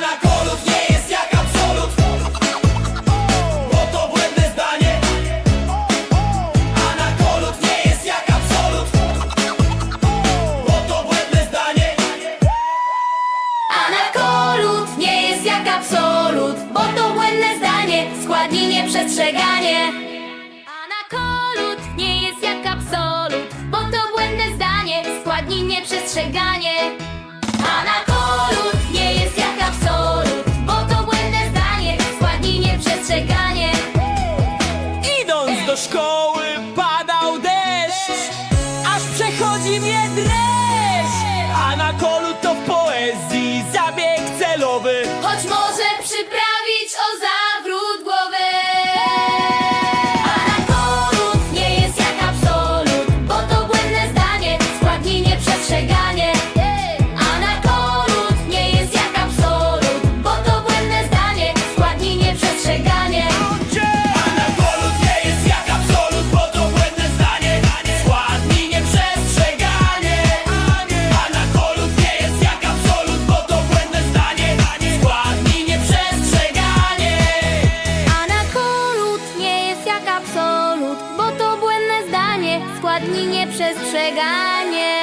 Anakolut nie jest absolut. Bo to błędne zdanie. Nie jest absolut. Bo to błędne zdanie. Nie jest absolut, bo to błędne zdanie, nie jest jak absolut, bo to błędne zdanie, składni nieprzestrzeganie. Do szkoły absolut Bo to błędne zdanie, składni nieprzestrzeganie